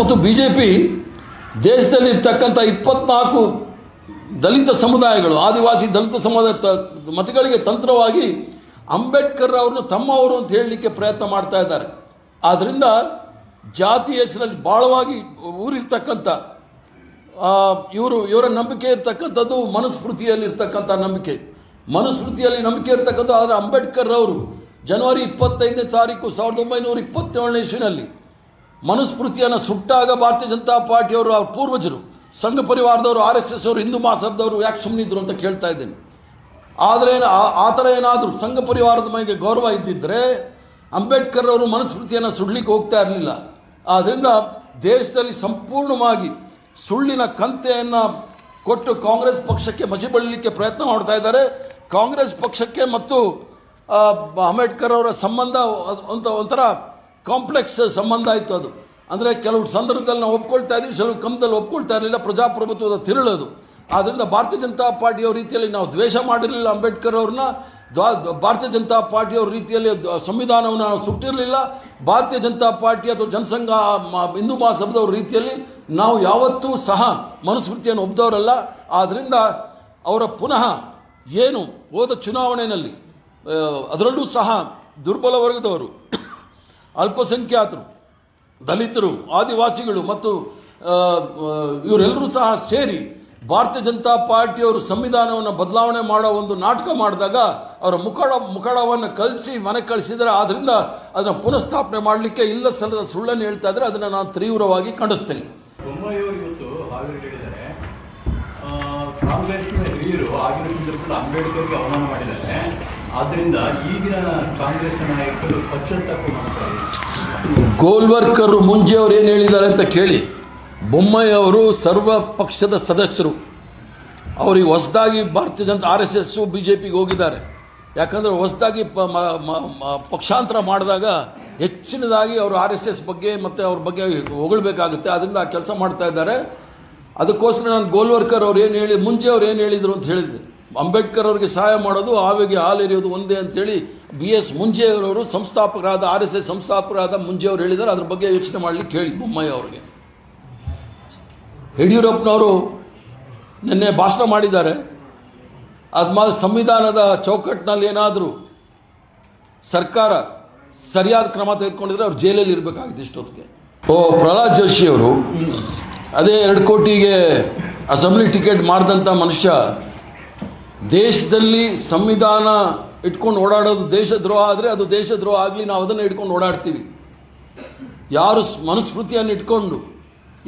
ಮತ್ತು B J P ದೇಶದಲ್ಲಿ ಇರ್ತಕ್ಕಂಥ ಇಪ್ಪತ್ನಾಲ್ಕು ದಲಿತ ಸಮುದಾಯಗಳು, ಆದಿವಾಸಿ ದಲಿತ ಸಮುದಾಯ ಮತಗಳಿಗೆ ತಂತ್ರವಾಗಿ ಅಂಬೇಡ್ಕರ್ ಅವ್ರನ್ನ ತಮ್ಮವರು ಅಂತ ಹೇಳಲಿಕ್ಕೆ ಪ್ರಯತ್ನ ಮಾಡ್ತಾ ಇದ್ದಾರೆ. ಆದ್ದರಿಂದ ಜಾತಿ ಹೆಸರಲ್ಲಿ ಬಾಳವಾಗಿ ಊರಿರ್ತಕ್ಕಂಥ ಇವರು, ಇವರ ನಂಬಿಕೆ ಇರ್ತಕ್ಕಂಥದ್ದು ಮನುಸ್ಮೃತಿಯಲ್ಲಿ ಇರ್ತಕ್ಕಂಥ ನಂಬಿಕೆ. ಮನುಸ್ಮೃತಿಯಲ್ಲಿ ನಂಬಿಕೆ ಇರ್ತಕ್ಕಂಥ ಆದರೆ ಅಂಬೇಡ್ಕರ್ ಅವರು ಜನವರಿ ಇಪ್ಪತ್ತೈದನೇ ತಾರೀಕು ಸಾವಿರದ ಒಂಬೈನೂರ ಇಪ್ಪತ್ತೇಳನೇ ಇಸ್ವಿನಲ್ಲಿ ಮನುಸ್ಮೃತಿಯನ್ನು ಸುಟ್ಟಾಗ ಭಾರತೀಯ ಜನತಾ ಪಾರ್ಟಿಯವರು ಅವ್ರ ಪೂರ್ವಜರು, ಸಂಘ ಪರಿವಾರದವರು, ಆರ್ ಎಸ್ ಎಸ್ ಅವರು, ಹಿಂದೂ ಮಹಾಸಭದವರು ಯಾಕೆ ಸುಮ್ಮನಿದ್ರು ಅಂತ ಕೇಳ್ತಾ ಇದ್ದೇನೆ. ಆದರೆ ಆ- ಆ ಥರ ಏನಾದರೂ ಸಂಘ ಪರಿವಾರದ ಮೈಗೆ ಗೌರವ ಇದ್ದಿದ್ದರೆ ಅಂಬೇಡ್ಕರ್ ಅವರು ಮನುಸ್ಮೃತಿಯನ್ನು ಸುಡ್ಲಿಕ್ಕೆ ಹೋಗ್ತಾ ಇರಲಿಲ್ಲ. ಆದ್ದರಿಂದ ದೇಶದಲ್ಲಿ ಸಂಪೂರ್ಣವಾಗಿ ಸುಳ್ಳಿನ ಕಂತೆಯನ್ನು ಕೊಟ್ಟು ಕಾಂಗ್ರೆಸ್ ಪಕ್ಷಕ್ಕೆ ಬಸಿ ಬಳಿಲಿಕ್ಕೆ ಪ್ರಯತ್ನ ಮಾಡ್ತಾ ಇದ್ದಾರೆ. ಕಾಂಗ್ರೆಸ್ ಪಕ್ಷಕ್ಕೆ ಮತ್ತು ಅಂಬೇಡ್ಕರ್ ಅವರ ಸಂಬಂಧ ಒಂಥ ಒಂಥರ ಕಾಂಪ್ಲೆಕ್ಸ್ ಸಂಬಂಧ ಆಯಿತು ಅದು. ಅಂದರೆ ಕೆಲವು ಸಂದರ್ಭದಲ್ಲಿ ನಾವು ಒಪ್ಕೊಳ್ತಾ ಇದ್ದೀವಿ ಕೆಲವು ಕಮ್ಮದಲ್ಲಿ ಒಪ್ಕೊಳ್ತಾ ಇರಲಿಲ್ಲ, ಪ್ರಜಾಪ್ರಭುತ್ವದ ತಿರುಳದು. ಆದ್ದರಿಂದ ಭಾರತೀಯ ಜನತಾ ಪಾರ್ಟಿಯವ್ರ ರೀತಿಯಲ್ಲಿ ನಾವು ದ್ವೇಷ ಮಾಡಿರಲಿಲ್ಲ, ಅಂಬೇಡ್ಕರ್ ಅವ್ರನ್ನ. ಭಾರತೀಯ ಜನತಾ ಪಾರ್ಟಿಯವ್ರ ರೀತಿಯಲ್ಲಿ ಸಂವಿಧಾನವನ್ನು ನಾವು ಸುಟ್ಟಿರಲಿಲ್ಲ. ಭಾರತೀಯ ಜನತಾ ಪಾರ್ಟಿ ಅಥವಾ ಜನಸಂಘ ಹಿಂದೂ ಮಹಾಸಭದವ್ರ ರೀತಿಯಲ್ಲಿ ನಾವು ಯಾವತ್ತೂ ಸಹ ಮನುಸ್ಮೃತಿಯನ್ನು ಒಪ್ಪದವರಲ್ಲ ಆದ್ದರಿಂದ ಅವರ ಪುನಃ ಏನು ಹೋದ ಚುನಾವಣೆಯಲ್ಲಿ ಅದರಲ್ಲೂ ಸಹ ದುರ್ಬಲ ವರ್ಗದವರು ಅಲ್ಪಸಂಖ್ಯಾತರು, ದಲಿತರು, ಆದಿವಾಸಿಗಳು ಮತ್ತು ಇವರೆಲ್ಲರೂ ಸಹ ಸೇರಿ ಭಾರತೀಯ ಜನತಾ ಪಾರ್ಟಿಯವರು ಸಂವಿಧಾನವನ್ನು ಬದಲಾವಣೆ ಮಾಡೋ ಒಂದು ನಾಟಕ ಮಾಡಿದಾಗ ಅವರ ಮುಖಡ ಮುಖಡವನ್ನು ಕಲಿಸಿ, ಮನೆ ಕಳಿಸಿದರೆ ಆದ್ದರಿಂದ ಅದನ್ನು ಪುನಃಸ್ಥಾಪನೆ ಮಾಡಲಿಕ್ಕೆ ಇಲ್ಲ ಸಲ್ಲದ ಸುಳ್ಳನ್ನು ಹೇಳ್ತಾ ಇದ್ರೆ ಅದನ್ನು ನಾನು ತೀವ್ರವಾಗಿ ಖಂಡಿಸ್ತೇನೆ. ಕಾಂಗ್ರೆಸ್ ಹಿರಿಯರು ಆಗಿನ ಸಂದರ್ಭದಲ್ಲಿ ಅಂಬೇಡ್ಕರ್ಗೆ ಅವಮಾನ ಮಾಡಿದ್ದಾರೆ. ಆದ್ರಿಂದ ಈಗಿನ ಕಾಂಗ್ರೆಸ್ ನಾಯಕರು ಪಶ್ಚಾತ್ತಾಪ ಮಾಡ್ತಾರೆ ಗೋಲ್ವರ್ಕರ್ ಮುಂಜೆ ಅವರು ಏನು ಹೇಳಿದ್ದಾರೆ ಅಂತ ಕೇಳಿ, ಬೊಮ್ಮಾಯಿ ಅವರು ಸರ್ವ ಪಕ್ಷದ ಸದಸ್ಯರು. ಅವರಿಗೆ ಹೊಸದಾಗಿ Bharatiya Janata R S S B J ಪಿಗೆ ಹೋಗಿದ್ದಾರೆ. ಯಾಕಂದ್ರೆ ಹೊಸದಾಗಿ ಪಕ್ಷಾಂತರ ಮಾಡಿದಾಗ ಹೆಚ್ಚಿನದಾಗಿ ಅವರು ಆರ್ ಎಸ್ ಬಗ್ಗೆ ಮತ್ತೆ ಅವ್ರ ಬಗ್ಗೆ ಹೊಗಳಬೇಕಾಗುತ್ತೆ. ಅದರಿಂದ ಕೆಲಸ ಮಾಡ್ತಾ ಇದ್ದಾರೆ. ಅದಕ್ಕೋಸ್ಕರ ನಾನು ಗೋಲ್ವರ್ಕರ್ ಅವ್ರು ಏನು ಹೇಳಿ ಮುಂಚೆ ಅವ್ರು ಏನು ಹೇಳಿದರು ಅಂತ ಹೇಳಿದೆ ಅಂಬೇಡ್ಕರ್ ಅವರಿಗೆ ಸಹಾಯ ಮಾಡೋದು ಆವಿಗೆ ಹಾಲೆರೆಯೋದು ಒಂದೇ ಅಂತೇಳಿ ಬಿ ಎಸ್ ಮುಂಜೆಯವರವರು ಸಂಸ್ಥಾಪಕರಾದ ಆರ್ ಎಸ್ ಎಸ್ ಸಂಸ್ಥಾಪಕರಾದ ಮುಂಜೆಯವರು ಹೇಳಿದ್ದಾರೆ. ಅದ್ರ ಬಗ್ಗೆ ಯೋಚನೆ ಮಾಡಲಿಕ್ಕೆ ಹೇಳಿ ಬೊಮ್ಮಾಯಿ ಅವರಿಗೆ. ಯಡಿಯೂರಪ್ಪನವರು ನಿನ್ನೆ ಭಾಷಣ ಮಾಡಿದ್ದಾರೆ. ಅದ್ಮಾದ ಸಂವಿಧಾನದ ಚೌಕಟ್ಟಿನಲ್ಲಿ ಏನಾದರೂ ಸರ್ಕಾರ ಸರಿಯಾದ ಕ್ರಮ ತೆಗೆದುಕೊಂಡಿದ್ರೆ ಅವ್ರು ಜೈಲಲ್ಲಿ ಇರಬೇಕಾಗಿತ್ತು ಇಷ್ಟೊತ್ತಿಗೆ. ಓ, ಪ್ರಹ್ಲಾದ್ ಜೋಶಿ ಅವರು, ಅದೇ ಎರಡು ಕೋಟಿಗೆ ಅಸೆಂಬ್ಲಿ ಟಿಕೆಟ್ ಮಾಡಿದಂಥ ಮನುಷ್ಯ ದೇಶದಲ್ಲಿ ಸಂವಿಧಾನ ಇಟ್ಕೊಂಡು ಓಡಾಡೋದು ದೇಶದ್ರೋಹ ಆದರೆ ಅದು ದೇಶದ್ರೋಹ ಆಗಲಿ ನಾವು ಅದನ್ನು ಇಟ್ಕೊಂಡು ಓಡಾಡ್ತೀವಿ. ಯಾರು ಮನುಸ್ಮೃತಿಯನ್ನು ಇಟ್ಕೊಂಡು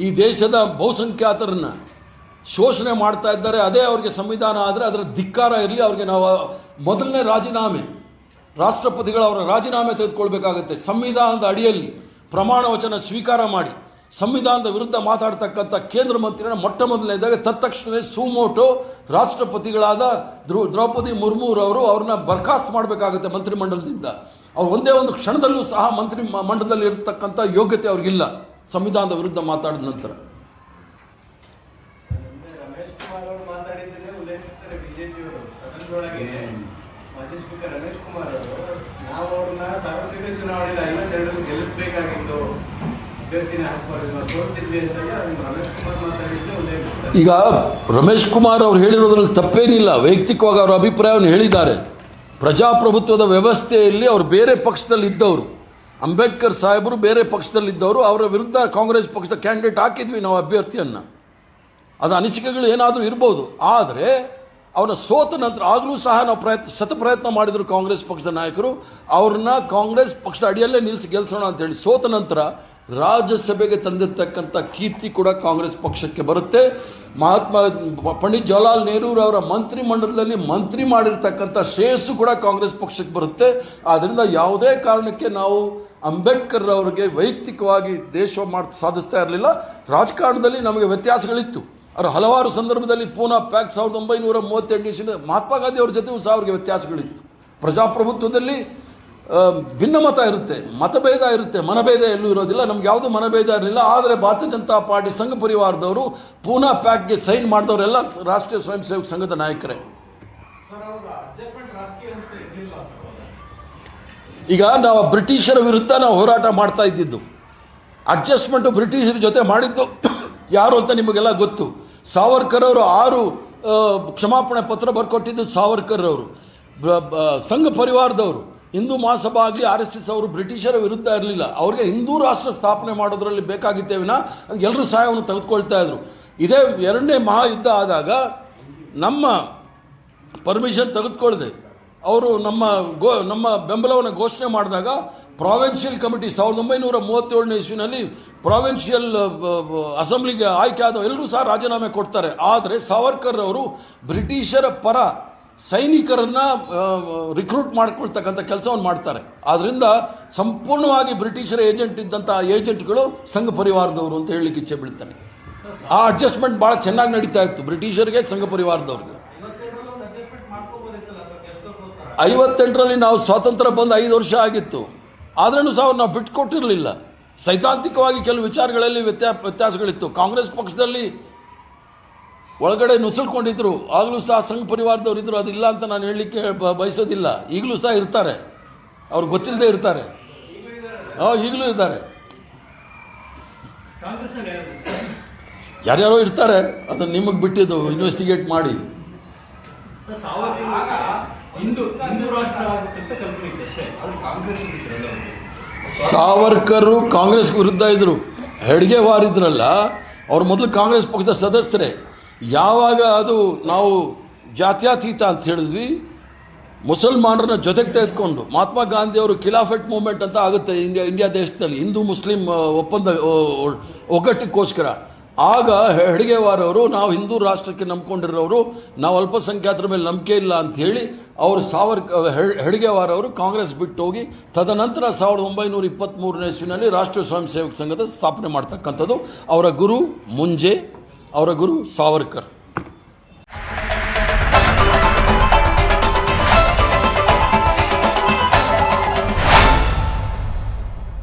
ಈ ದೇಶದ ಬಹುಸಂಖ್ಯಾತರನ್ನ ಶೋಷಣೆ ಮಾಡ್ತಾ ಇದ್ದಾರೆ, ಅದೇ ಅವರಿಗೆ ಸಂವಿಧಾನ ಆದರೆ ಅದರ ಧಿಕ್ಕಾರ ಇರಲಿ, ಅವರಿಗೆ ನಾವು ಮೊದಲನೇ ರಾಜೀನಾಮೆ, ರಾಷ್ಟ್ರಪತಿಗಳು ಅವರ ರಾಜೀನಾಮೆ ತೆಗೆದುಕೊಳ್ಬೇಕಾಗುತ್ತೆ. ಸಂವಿಧಾನದ ಅಡಿಯಲ್ಲಿ ಪ್ರಮಾಣ ವಚನ ಸ್ವೀಕಾರ ಮಾಡಿ. ಸಂವಿಧಾನದ ವಿರುದ್ಧ ಮಾತಾಡ್ತಕ್ಕಂಥ ಕೇಂದ್ರ ಮಂತ್ರಿಗಳ ಮೊಟ್ಟ ಮೊದಲನೇದಾಗ ತತ್ಕ್ಷಣವೇ ಸುಮೋಟೋ ರಾಷ್ಟ್ರಪತಿಗಳಾದ ದ್ರೌ ದ್ರೌಪದಿ ಮುರ್ಮುರವರು ಅವ್ರನ್ನ ಬರ್ಖಾಸ್ತ್ ಮಾಡಬೇಕಾಗುತ್ತೆ ಮಂತ್ರಿಮಂಡಲದಿಂದ. ಅವ್ರು ಒಂದೇ ಒಂದು ಕ್ಷಣದಲ್ಲೂ ಸಹ ಮಂತ್ರಿ ಮಂಡಲದಲ್ಲಿ ಇರತಕ್ಕಂಥ ಯೋಗ್ಯತೆ ಅವ್ರಿಗಿಲ್ಲ ಸಂವಿಧಾನದ ವಿರುದ್ಧ ಮಾತಾಡಿದ ನಂತರ. ರಮೇಶ್ ಕುಮಾರ್ ಅವರು ನಾವು ಅವ್ರನ್ನ ಸಾರ್ವತ್ರಿಕ ಚುನಾವಣೆಯಲ್ಲಿ ಐವತ್ತೆರಡು ಗೆಲ್ಲಿಸಬೇಕಾಗಿತ್ತು. ಈಗ ರಮೇಶ್ ಕುಮಾರ್ ಅವರು ಹೇಳಿರೋದ್ರಲ್ಲಿ ತಪ್ಪೇನಿಲ್ಲ. ವೈಯಕ್ತಿಕವಾಗಿ ಅವರ ಅಭಿಪ್ರಾಯವನ್ನು ಹೇಳಿದ್ದಾರೆ. ಪ್ರಜಾಪ್ರಭುತ್ವದ ವ್ಯವಸ್ಥೆಯಲ್ಲಿ ಅವರು ಬೇರೆ ಪಕ್ಷದಲ್ಲಿ ಇದ್ದವರು ಅಂಬೇಡ್ಕರ್ ಸಾಹೇಬರು ಬೇರೆ ಪಕ್ಷದಲ್ಲಿ ಇದ್ದವರು ಅವರ ವಿರುದ್ಧ ಕಾಂಗ್ರೆಸ್ ಪಕ್ಷದ ಕ್ಯಾಂಡಿಡೇಟ್ ಹಾಕಿದ್ವಿ ನಾವು ಅಭ್ಯರ್ಥಿಯನ್ನು. ಅದು ಅನಿಸಿಕೆಗಳು ಏನಾದರೂ ಇರ್ಬೋದು. ಆದರೆ ಅವರ ಸೋತ ನಂತರ ಆಗಲೂ ಸಹ ನಾವು ಪ್ರಯತ್ನ ಸತ ಪ್ರಯತ್ನ ಮಾಡಿದರು ಕಾಂಗ್ರೆಸ್ ಪಕ್ಷದ ನಾಯಕರು. ಅವ್ರನ್ನ ಕಾಂಗ್ರೆಸ್ ಪಕ್ಷದ ಅಡಿಯಲ್ಲೇ ನಿಲ್ಲಿಸಿ ಗೆಲ್ಸೋಣ ಅಂತೇಳಿ ಸೋತ ನಂತರ ರಾಜ್ಯಸಭೆಗೆ ತಂದಿರತಕ್ಕಂಥ ಕೀರ್ತಿ ಕೂಡ ಕಾಂಗ್ರೆಸ್ ಪಕ್ಷಕ್ಕೆ ಬರುತ್ತೆ. ಮಹಾತ್ಮ ಪಂಡಿತ್ ಜವಾಹರ್ಲಾಲ್ ನೆಹರೂರು ಅವರ ಮಂತ್ರಿ ಮಾಡಿರ್ತಕ್ಕಂಥ ಶ್ರೇಯಸ್ಸು ಕೂಡ ಕಾಂಗ್ರೆಸ್ ಪಕ್ಷಕ್ಕೆ ಬರುತ್ತೆ. ಆದ್ದರಿಂದ ಯಾವುದೇ ಕಾರಣಕ್ಕೆ ನಾವು ಅಂಬೇಡ್ಕರ್ ಅವರಿಗೆ ವೈಯಕ್ತಿಕವಾಗಿ ದೇಶ ಮಾಡಿ, ಸಾಧಿಸ್ತಾ ಇರಲಿಲ್ಲ. ರಾಜಕಾರಣದಲ್ಲಿ ನಮಗೆ ವ್ಯತ್ಯಾಸಗಳಿತ್ತು. ಅವರು ಹಲವಾರು ಸಂದರ್ಭದಲ್ಲಿ ಪೂನಾ ಪ್ಯಾಕ್ ಸಾವಿರದ ಒಂಬೈನೂರ ಮೂವತ್ತೆಂಟು ಮಹಾತ್ಮ ಗಾಂಧಿ ಅವರ ಜೊತೆಗೂ ಸಹ ಅವರಿಗೆ ವ್ಯತ್ಯಾಸಗಳಿತ್ತು. ಪ್ರಜಾಪ್ರಭುತ್ವದಲ್ಲಿ ಭಿನ್ನಮತ ಇರುತ್ತೆ, ಮತಭೇದ ಇರುತ್ತೆ, ಮನಭೇದ ಎಲ್ಲೂ ಇರೋದಿಲ್ಲ, ನಮ್ಗೆ ಯಾವುದು ಮನಭೇದ ಇರಲಿಲ್ಲ. ಆದರೆ ಭಾರತೀಯ ಜನತಾ ಪಾರ್ಟಿ ಸಂಘ ಪರಿವಾರದವರು ಪೂನಾ ಪ್ಯಾಕ್ಗೆ ಸೈನ್ ಮಾಡಿದವರೆಲ್ಲ ರಾಷ್ಟ್ರೀಯ ಸ್ವಯಂ ಸೇವಕ ಸಂಘದ ನಾಯಕರೇ. ಈಗ ನಾವು ಬ್ರಿಟಿಷರ ವಿರುದ್ಧ ನಾವು ಹೋರಾಟ ಮಾಡ್ತಾ ಇದ್ದಿದ್ದು. ಅಡ್ಜಸ್ಟ್ಮೆಂಟ್ ಬ್ರಿಟಿಷರ ಜೊತೆ ಮಾಡಿದ್ದು. ಯಾರು ಅಂತ ನಿಮಗೆಲ್ಲ ಗೊತ್ತು. ಸಾವರ್ಕರ್ ಅವರು ಆರು ಕ್ಷಮಾಪಣೆ ಪತ್ರ ಬರ್ಕೊಟ್ಟಿದ್ದು ಸಾವರ್ಕರ್ ಅವರು. ಸಂಘ ಪರಿವಾರದವರು. ಹಿಂದೂ ಮಹಾಸಭಾ ಆಗಲಿ ಆರ್ ಎಸ್ ಎಸ್ ಅವರು ಬ್ರಿಟಿಷರ ವಿರುದ್ಧ ಇರಲಿಲ್ಲ. ಅವರಿಗೆ ಹಿಂದೂ ರಾಷ್ಟ್ರ ಸ್ಥಾಪನೆ ಮಾಡೋದ್ರಲ್ಲಿ ಬೇಕಾಗಿತ್ತೇವಿನ ಎಲ್ಲರೂ ಸಹಾಯವನ್ನು ತೆಗೆದುಕೊಳ್ತಾ ಇದ್ರು. ಇದೇ ಎರಡನೇ ಮಹಾಯುದ್ಧ ಆದಾಗ ನಮ್ಮ ಪರ್ಮಿಷನ್ ತೆಗೆದುಕೊಳ್ಳದೆ ಅವರು ನಮ್ಮ ಗೋ, ನಮ್ಮ ಬೆಂಬಲವನ್ನು ಘೋಷಣೆ ಮಾಡಿದಾಗ ಪ್ರಾವಿನ್ಷಿಯಲ್ ಕಮಿಟಿ ಸಾವಿರದ ಒಂಬೈನೂರ ಮೂವತ್ತೇಳನೇ ಇಸ್ವಿನಲ್ಲಿ ಪ್ರಾವಿನ್ಷಿಯಲ್ ಅಸೆಂಬ್ಲಿಗೆ ಆಯ್ಕೆ ಆದ ಎಲ್ಲರೂ ಸಹ ರಾಜೀನಾಮೆ ಕೊಡ್ತಾರೆ. ಆದರೆ ಸಾವರ್ಕರ್ ಅವರು ಬ್ರಿಟಿಷರ ಪರ ಸೈನಿಕರನ್ನ ರಿಕ್ರೂಟ್ ಮಾಡ್ಕೊಳ್ತಕ್ಕಂಥ ಕೆಲಸವನ್ನು ಮಾಡ್ತಾರೆ. ಆದ್ರಿಂದ ಸಂಪೂರ್ಣವಾಗಿ ಬ್ರಿಟಿಷರ ಏಜೆಂಟ್ ಇದ್ದಂಥ ಏಜೆಂಟ್ಗಳು ಸಂಘ ಪರಿವಾರದವರು ಅಂತ ಹೇಳಲಿಕ್ಕೆ ಇಚ್ಛೆ ಬೀಳ್ತಾರೆ. ಆ ಅಡ್ಜಸ್ಟ್ಮೆಂಟ್ ಬಹಳ ಚೆನ್ನಾಗಿ ನಡೀತಾ ಇತ್ತು. ಬ್ರಿಟಿಷರಿಗೆ, ಸಂಘ ಪರಿವಾರದವ್ರಿಗೆ. ಐವತ್ತೆಂಟರಲ್ಲಿ ನಾವು ಸ್ವಾತಂತ್ರ್ಯ ಬಂದು ಐದು ವರ್ಷ ಆಗಿತ್ತು. ಆದ್ರೂ ಸಹ ನಾವು ಬಿಟ್ಕೊಟ್ಟಿರಲಿಲ್ಲ. ಸೈದ್ಧಾಂತಿಕವಾಗಿ ಕೆಲವು ವಿಚಾರಗಳಲ್ಲಿ ವ್ಯತ್ಯಾ, ವ್ಯತ್ಯಾಸಗಳಿತ್ತು. ಕಾಂಗ್ರೆಸ್ ಪಕ್ಷದಲ್ಲಿ ಒಳಗಡೆ ನುಸುಳ್ಕೊಂಡಿದ್ರು. ಆಗಲೂ ಸಹ ಸಂಘ ಪರಿವಾರದವರು ಇದ್ರು ಅದಿಲ್ಲ ಅಂತ ನಾನು ಹೇಳಲಿಕ್ಕೆ ಬಯಸೋದಿಲ್ಲ. ಈಗಲೂ ಸಹ ಇರ್ತಾರೆ. ಅವ್ರು ಗೊತ್ತಿಲ್ಲದೆ ಇರ್ತಾರೆ. ಹಾಂ ಈಗಲೂ ಇದ್ದಾರೆ? ಯಾರ್ಯಾರೋ ಇರ್ತಾರೆ. ಅದನ್ನು ನಿಮಗೆ ಬಿಟ್ಟಿದ್ದು ಇನ್ವೆಸ್ಟಿಗೇಟ್ ಮಾಡಿ. ಸಾವರ್ಕರು. ಕಾಂಗ್ರೆಸ್ ವಿರುದ್ಧ ಇದ್ರು. ಹೆಡ್ಗೆ ವಾರಿದ್ರಲ್ಲ ಅವ್ರು ಮೊದಲು ಕಾಂಗ್ರೆಸ್ ಪಕ್ಷದ ಸದಸ್ಯರೇ. ಯಾವಾಗ ಅದು ನಾವು ಜಾತ್ಯಾತೀತ ಅಂತ ಹೇಳಿದ್ವಿ, ಮುಸಲ್ಮಾನರನ್ನ ಜೊತೆಗೆ ತೆಗೆದುಕೊಂಡು, ಮಹಾತ್ಮ ಗಾಂಧಿ ಅವರು ಖಿಲಾಫೆಟ್ ಮೂವ್ಮೆಂಟ್ ಅಂತ ಆಗುತ್ತೆ ಇಂಡಿಯಾ ಇಂಡಿಯಾ ದೇಶದಲ್ಲಿ, ಹಿಂದೂ ಮುಸ್ಲಿಂ ಒಪ್ಪಂದ ಒಗ್ಗಟ್ಟಿಗೋಸ್ಕರ. ಆಗ ಹೆಡಿಗೆವಾರವರು, ನಾವು ಹಿಂದೂ ರಾಷ್ಟ್ರಕ್ಕೆ ನಂಬಿಕೊಂಡಿರೋರು, ನಾವು ಅಲ್ಪಸಂಖ್ಯಾತರ ಮೇಲೆ ನಂಬಿಕೆ ಇಲ್ಲ ಅಂತ ಹೇಳಿ, ಅವರು ಸಾವರ್ ಹೆಡ್ಗೆವಾರ್ ಅವರು ಕಾಂಗ್ರೆಸ್ ಬಿಟ್ಟು ಹೋಗಿ ತದನಂತರ ಸಾವಿರದ ಒಂಬೈನೂರ ಇಪ್ಪತ್ತ್ಮೂರನೇ ಇಸ್ವಿನಲ್ಲಿ ರಾಷ್ಟ್ರೀಯ ಸ್ವಯಂ ಸೇವಕ ಸಂಘದ ಸ್ಥಾಪನೆ ಮಾಡ್ತಕ್ಕಂಥದ್ದು, ಅವರ ಗುರು ಮುಂಜೆ ಅವರ ಗುರು ಸಾವರ್ಕರ್